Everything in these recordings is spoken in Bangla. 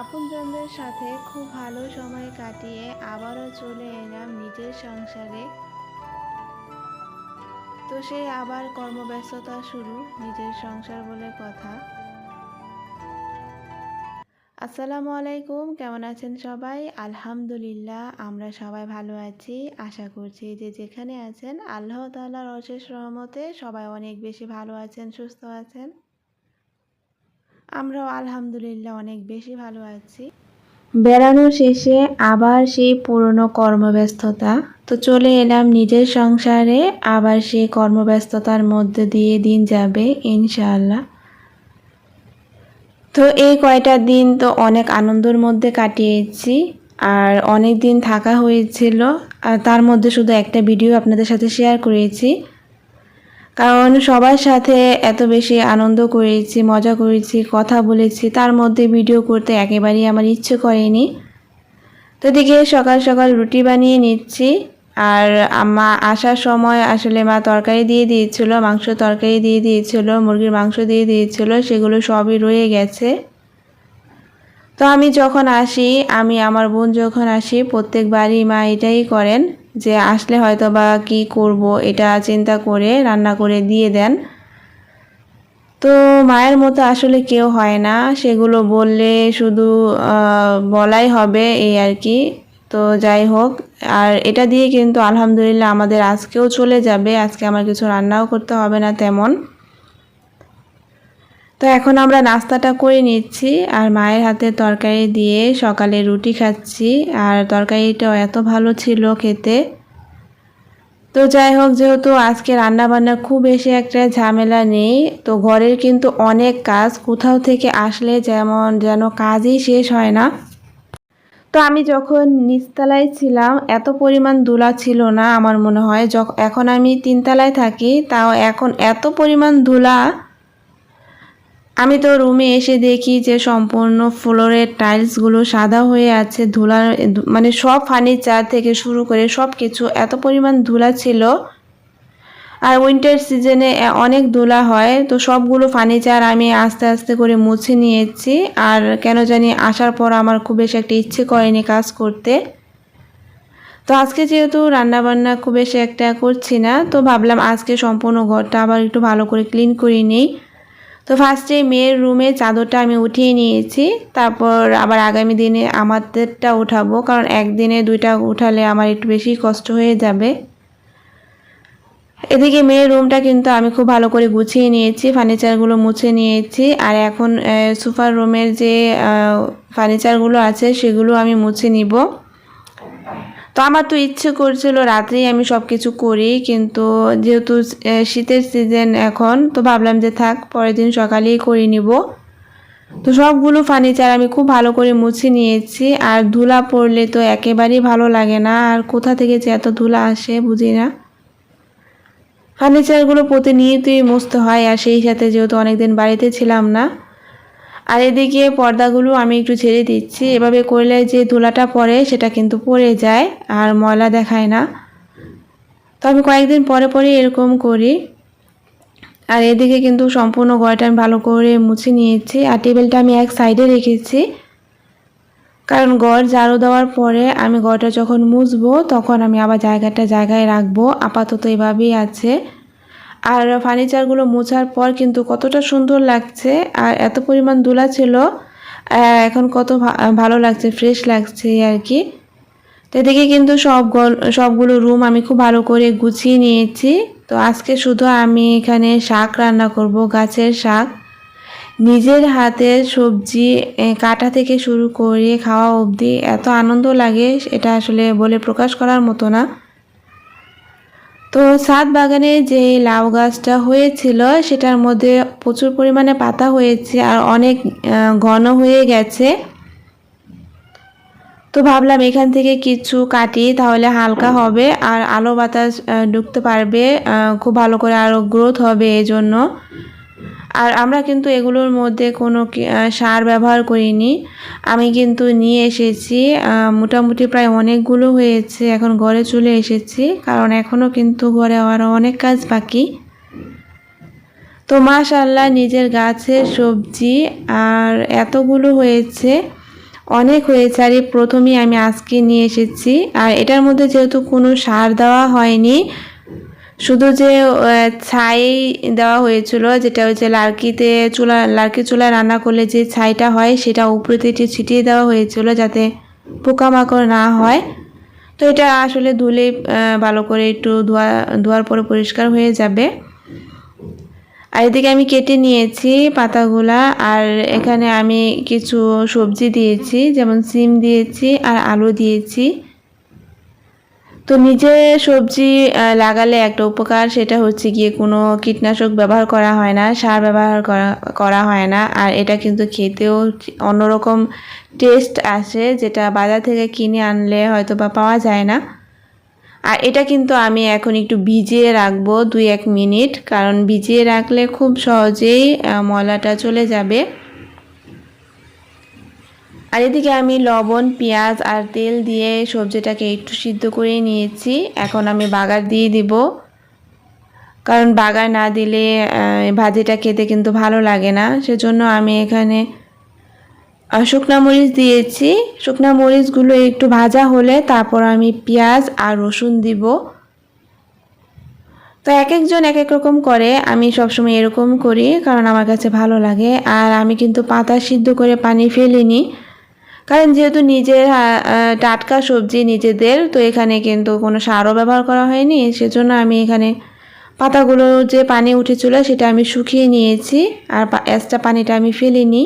আপনজনদের সাথে খুব ভালো সময় কাটিয়ে আবারও চলে এলাম নিজের সংসারে। তো সেই আবার কর্মব্যস্ততা শুরু, নিজের সংসার বলে কথা। আসসালামু আলাইকুম, কেমন আছেন সবাই? আলহামদুলিল্লাহ, আমরা সবাই ভালো আছি। আশা করছি যে যেখানে আছেন, আল্লাহ তাআলার অশেষ রহমতে সবাই অনেক বেশি ভালো আছেন, সুস্থ আছেন। আমরাও আলহামদুলিল্লাহ অনেক বেশি ভালো আছি। বেড়ানো শেষে আবার সেই পুরনো কর্মব্যস্ততা। তো চলে এলাম নিজের সংসারে, আবার সেই কর্মব্যস্ততার মধ্যে দিয়ে দিন যাবে, ইনশাআল্লাহ। তো এই কয়টা দিন তো অনেক আনন্দের মধ্যে কাটিয়েছি, আর অনেক দিন থাকা হয়েছিল, আর তার মধ্যে শুধু একটা ভিডিও আপনাদের সাথে শেয়ার করেছি। কারণ সবার সাথে এত বেশি আনন্দ করেছি, মজা করেছি, কথা বলেছি, তার মধ্যে ভিডিও করতে একেবারেই আমার ইচ্ছে করেনি। তো দিকে সকাল সকাল রুটি বানিয়ে নিচ্ছি আর মা আসার সময় আসলে মা তরকারি দিয়ে দিয়েছিল, মাংস তরকারি দিয়ে দিয়েছিল, মুরগির মাংস দিয়ে দিয়েছিল, সেগুলো সবই রয়ে গেছে। তো আমি যখন আসি, আমি, আমার বোন যখন আসি, প্রত্যেকবারই মা এটাই করেন। যে আসলে হয়তো বা কী করব এটা চিন্তা করে রান্না করে দিয়ে দেন। তো মায়ের মতো আসলে কেউ হয় না, সেগুলো বললে শুধু বলাই হবে এই আর কি। তো যাই হোক, আর এটা দিয়ে কিন্তু আলহামদুলিল্লাহ আমাদের আজকেও চলে যাবে, আজকে আমার কিছু রান্নাও করতে হবে না তেমন। তো এখন আমরা নাস্তাটা করে নিচ্ছি আর মায়ের হাতে তরকারি দিয়ে সকালে রুটি খাচ্ছি আর তরকারিটাও এত ভালো ছিল খেতে। তো যাই হোক, যেহেতু আজকে রান্না বান্না খুব বেশি একটা ঝামেলা নেই, তো ঘরের কিন্তু অনেক কাজ কোথাও থেকে আসলে যেমন যেন কাজই শেষ হয় না। তো আমি যখন নিচতলায় ছিলাম, এত পরিমাণ ধুলা ছিল না আমার মনে হয়। এখন আমি তিনতলায় থাকি, তাও এখন এত পরিমাণ ধুলা আমি তো রুমে এসে দেখি যে সম্পূর্ণ ফ্লোরের টাইলসগুলো সাদা হয়ে আছে, ধুলা মানে সব ফার্নিচার থেকে শুরু করে সব কিছু এত পরিমাণ ধুলা ছিল। আর উইন্টার সিজনে অনেক ধুলা হয়, তো সবগুলো ফার্নিচার আমি আস্তে আস্তে করে মুছে নিয়েছি। আর কেন জানি আসার পর আমার খুব বেশি একটা ইচ্ছে করেনি কাজ করতে। তো আজকে যেহেতু রান্নাবান্না খুব বেশি একটা করছি না, তো ভাবলাম আজকে সম্পূর্ণ ঘরটা আবার একটু ভালো করে ক্লিন করে নিই। তো ফার্স্টে মেয়ের রুমে চাদরটা আমি উঠিয়ে নিয়েছি। তারপর আবার আগামী দিনে আমাদেরটা উঠাবো, কারণ একদিনে দুইটা উঠালে আমার একটু বেশি কষ্ট হয়ে যাবে। এদিকে মেয়ের রুমটা কিন্তু আমি খুব ভালো করে গুছিয়ে নিয়েছি ফার্নিচারগুলো মুছে নিয়েছি। আর এখন সুপার রুমের যে ফার্নিচারগুলো আছে, সেগুলো আমি মুছে নিব। তো আমার তো ইচ্ছে করছিল রাত্রেই আমি সব কিছু করি, কিন্তু যেহেতু শীতের সিজন এখন, তো ভাবলাম যে থাক, পরের দিন সকালেই করে নিব। তো সবগুলো ফার্নিচার আমি খুব ভালো করে মুছে নিয়েছি, আর ধুলা পড়লে তো একেবারেই ভালো লাগে না, আর কোথা থেকে যে এত ধুলা আসে বুঝি না। ফার্নিচারগুলো প্রতিনিয়তই মুছতে হয়, আর সেই সাথে যেহেতু অনেকদিন বাড়িতে ছিলাম না আর এদিকে পর্দাগুলো আমি একটু ছেড়ে দিচ্ছি। এভাবে করলে যে ধুলাটা পড়ে, সেটা কিন্তু পড়ে যায় আর ময়লা দেখায় না। তো আমি কয়েকদিন পরে পরে এরকম করি। আর এদিকে কিন্তু সম্পূর্ণ ঘরটা আমি ভালো করে মুছে নিয়েছি। আর টেবিলটা আমি এক সাইডে রেখেছি। কারণ গড় ঝাড়ু দেওয়ার পরে আমি গড়টা যখন মুছবো, তখন আমি আবার জায়গাটা জায়গায় রাখব। আপাতত এভাবেই আছে। আর ফার্নিচারগুলো মোছার পর কিন্তু কতটা সুন্দর লাগছে আর এত পরিমাণ দুলা ছিল এখন কত ভালো লাগছে ফ্রেশ লাগছে আর কি। তো এদিকে কিন্তু সব সবগুলো রুম আমি খুব ভালো করে গুছিয়ে নিয়েছি। তো আজকে শুধু আমি এখানে শাক রান্না করব, গাছের শাক। নিজের হাতের সবজি কাটা থেকে শুরু করে খাওয়া অবধি এত আনন্দ লাগে এটা আসলে বলে প্রকাশ করার মতো না। তো সাত বাগানে যে লাউ গাছটা হয়েছিল, সেটার মধ্যে প্রচুর পরিমাণে পাতা হয়েছে আর অনেক ঘন হয়ে গেছে। তো ভাবলাম এখান থেকে কিছু কাটি, তাহলে হালকা হবে আর আলো বাতাস ঢুকতে পারবে খুব ভালো করে আরও গ্রোথ হবে এজন্য। জন্য আর আমরা কিন্তু এগুলোর মধ্যে কোনো সার ব্যবহার করিনি। আমি কিন্তু নিয়ে এসেছি মোটামুটি প্রায় অনেকগুলো হয়েছে, এখন ঘরে চলে এসেছি, কারণ এখনও কিন্তু ঘরে আরও অনেক কাজ বাকি। তো মাশাল্লাহ নিজের গাছের সবজি আর এতগুলো হয়েছে, অনেক হয়েছে, আর প্রথমেই আমি আজকে নিয়ে এসেছি। আর এটার মধ্যে যেহেতু কোনো সার দেওয়া হয়নি শুধু যে ছাই দেওয়া হয়েছিল, যেটা হচ্ছে লার্কিতে চুলা, লার্কি চুলা রান্না করলে যে ছাইটা হয়, সেটা উপরে থেকে ছিটিয়ে দেওয়া হয়েছিল যাতে পোকামাকড় না হয়। তো এটা আসলে ধুলে ভালো করে একটু ধোয়া, ধোয়ার পরে পরিষ্কার হয়ে যাবে। আর এদিকে আমি কেটে নিয়েছি পাতাগুলা, আর এখানে আমি কিছু সবজি দিয়েছি, যেমন সিম দিয়েছি আর আলু দিয়েছি। তো নিজে সবজি লাগালে একটা উপকার সেটা হচ্ছে গিয়ে কোনো কীটনাশক ব্যবহার করা হয় না, সার ব্যবহার করা হয় না। আর এটা কিন্তু খেতেও অন্যরকম টেস্ট আসে, যেটা বাজার থেকে কিনে আনলে হয়তো বা পাওয়া যায় না। আর এটা কিন্তু আমি এখন একটু ভিজিয়ে রাখব দুই এক মিনিট, কারণ ভিজিয়ে রাখলে খুব সহজেই ময়লাটা চলে যাবে। আর এদিকে আমি লবণ, পেঁয়াজ আর তেল দিয়ে সবজিটাকে একটু সিদ্ধ করে নিয়েছি। এখন আমি বাগার দিয়ে দিব। কারণ বাগার না দিলে ভাজিটা খেতে কিন্তু ভালো লাগে না। সেজন্য আমি এখানে শুকনা মরিচ দিয়েছি। শুকনা মরিচগুলো একটু ভাজা হলে তারপর আমি পেঁয়াজ আর রসুন দিব। তো এক একজন এক এক রকম করে, আমি সবসময় এরকম করি কারণ আমার কাছে ভালো লাগে। আর আমি কিন্তু পাতা সিদ্ধ করে পানি ফেলিনি। কারণ যেহেতু নিজের টাটকা সবজি নিজেদের, তো এখানে কিন্তু কোনো সারও ব্যবহার করা হয়নি। সেজন্য আমি এখানে পাতাগুলো যে পানি উঠেছিল সেটা আমি শুকিয়ে নিয়েছি, আর এক্সট্রা পানিটা আমি ফেলিনি।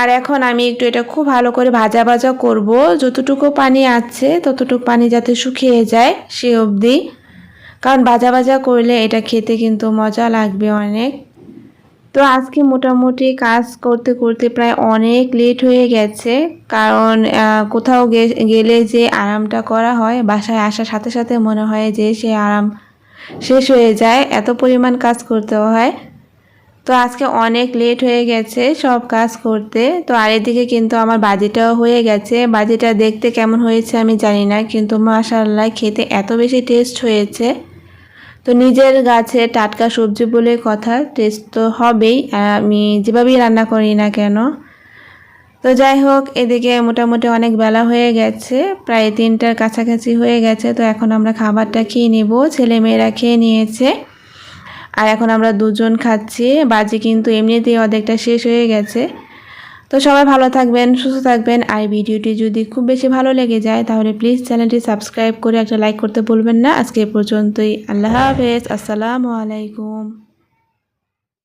আর এখন আমি একটু এটা খুব ভালো করে ভাজা ভাজা করব। যতটুকু পানি আছে, ততটুকু পানি যাতে শুকিয়ে যায় সে অবধি। কারণ ভাজা ভাজা করলে এটা খেতে কিন্তু মজা লাগবে অনেক। তো আজকে মোটামুটি কাজ করতে করতে প্রায় অনেক লেট হয়ে গেছে। কারণ কোথাও গেলে যে আরামটা করা হয়, বাসায় আসার সাথে সাথে মনে হয় যে সে আরাম শেষ হয়ে যায়, এত পরিমাণ কাজ করতে হয়। তো আজকে অনেক লেট হয়ে গেছে সব কাজ করতে। তো আর এদিকে কিন্তু আমার বাজিটাও হয়ে গেছে। বাজিটা দেখতে কেমন হয়েছে আমি জানি না, কিন্তু মাশাল্লাহ খেতে এত বেশি টেস্ট হয়েছে। তো নিজের গাছে টাটকা সবজি বলে কথা টেস্ট তো হবেই, আমি যেভাবেই রান্না করি না কেন। তো যাই হোক, এদিকে মোটামুটি অনেক বেলা হয়ে গেছে, প্রায় তিনটার কাছাকাছি হয়ে গেছে, তো এখন আমরা খাবারটা খেয়ে নিব ছেলে মেয়েরা খেয়ে নিয়েছে। আর এখন আমরা দুজন খাচ্ছি, বাজি কিন্তু এমনিতেই অর্ধেকটা শেষ হয়ে গেছে। তো সবাই ভালো থাকবেন, সুস্থ থাকবেন। আর ভিডিওটি যদি খুব বেশি ভালো লেগে যায়, তাহলে প্লিজ চ্যানেলটি সাবস্ক্রাইব করে একটা লাইক করতে ভুলবেন না। আজকে পর্যন্তই। আল্লাহ হাফেজ। আসসালামু আলাইকুম।